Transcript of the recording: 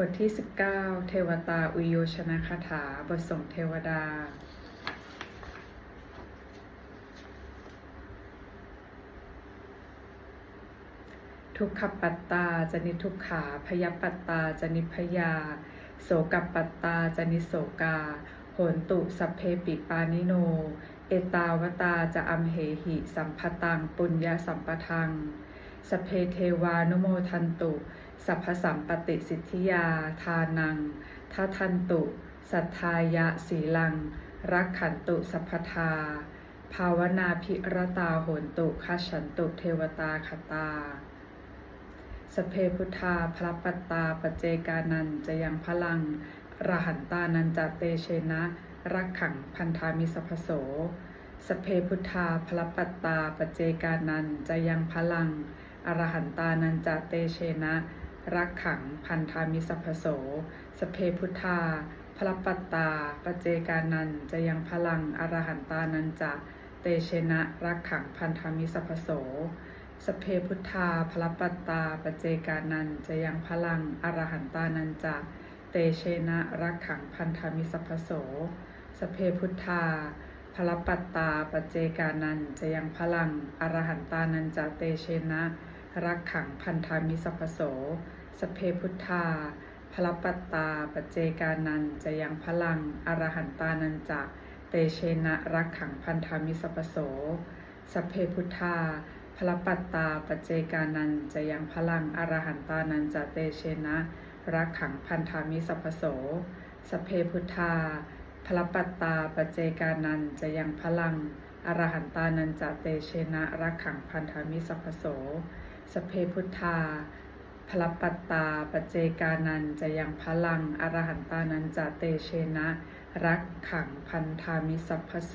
บทที่ 19 เทวตาอุโยชนะคาถา บทส่งเทวดา ทุกขปัตตาจนิทุกขา พยปัตตาจนิพยา โสกปัตตาจนิโสกา โหนตุสัพเพปิปานิโน เอตาวตาจะอัมเหหิ สัมภตัง ปุญญาสัมปทัง สเพเทวานุโมทันตุ สัพพสัมปติสิทธิยา ทานังทัทันตุ สัทธายะสีลัง รักขันตุสัพพทา ภาวนาภิรตาโหนตุคัฉันตุเทวตาคตา สเพพุทธาพระปตาปเจกานันจะยังพลัง รหันตานันจเตเชนะ รักขังพันธามิสพโสสเพพุทธาพระปัตตาปเจกานันจะยังพลัง อรหันตานันจะเตเชนะ รักขังพันธามิสัพโส สเพพุทธาพระปัตตาปเจกานันจะยังพลังอรหันตานันจะเตเชนะ รักขังพันธามิสัพโส สเพพุทธาพระปัตตาปเจกานันจะยังพลังอรหันตานันจะเตเชนะรักขังพันธามิสัพโส สเพพุทธาพระปัตตาปเจกานันจะยังพลังอรหันตานันจะเตเชนะ รักขังพันธามิสัพพโส สเพพุทธาพระปัตตาปเจกานันจะยังพลังอรหันตานันจะเตเชนะรักขังพันธามิสัพพโสสเพพุทธาพระปัตตาปเจกานันจะยังพลังอรหันตานันจะเตเชนะรักขังพันธามิสัพพโสสเพพุทธาพระปัตตาปเจกานันจะยังพลัง อรหันตานันจะเตเชนะรักขังพันธามิสัพโส สเพพุทธาพระปัตตาปเจกานันจะยังพลัง อรหันตานันจะเตเชนะ รักขังพันธามิสัพพโซ